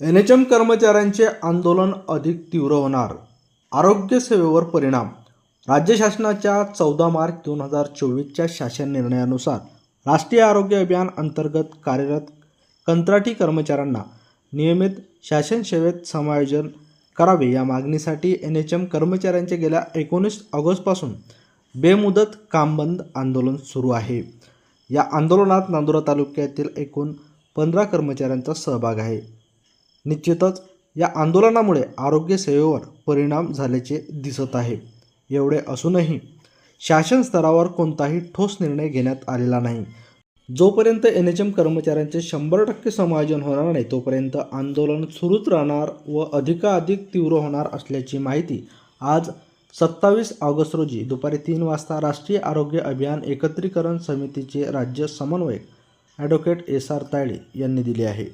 N H M कर्मचाऱ्यांचे आंदोलन अधिक तीव्र होणार. आरोग्य सेवेवर परिणाम. राज्य शासनाच्या चौदा मार्च दोन हजार चोवीसच्या शासन निर्णयानुसार राष्ट्रीय आरोग्य अभियान अंतर्गत कार्यरत कंत्राटी कर्मचाऱ्यांना नियमित शासन सेवेत समायोजन करावे या मागणीसाठी एन एच एम कर्मचाऱ्यांचे गेल्या एकोणीस ऑगस्टपासून बेमुदत कामबंद आंदोलन सुरू आहे. या आंदोलनात नांदुरा तालुक्यातील एकूण पंधरा कर्मचाऱ्यांचा सहभाग आहे. निश्चितच या आंदोलनामुळे आरोग्यसेवेवर परिणाम झाल्याचे दिसत आहे. एवढे असूनही शासन स्तरावर कोणताही ठोस निर्णय घेण्यात आलेला नाही. जोपर्यंत एन एच एम कर्मचाऱ्यांचे शंभर टक्के समायोजन होणार नाही तोपर्यंत आंदोलन सुरूच राहणार व अधिकाधिक तीव्र होणार असल्याची माहिती आज सत्तावीस ऑगस्ट रोजी दुपारी तीन वाजता राष्ट्रीय आरोग्य अभियान एकत्रीकरण समितीचे राज्य समन्वयक ॲडव्होकेट एस आर तायडे यांनी दिली आहे.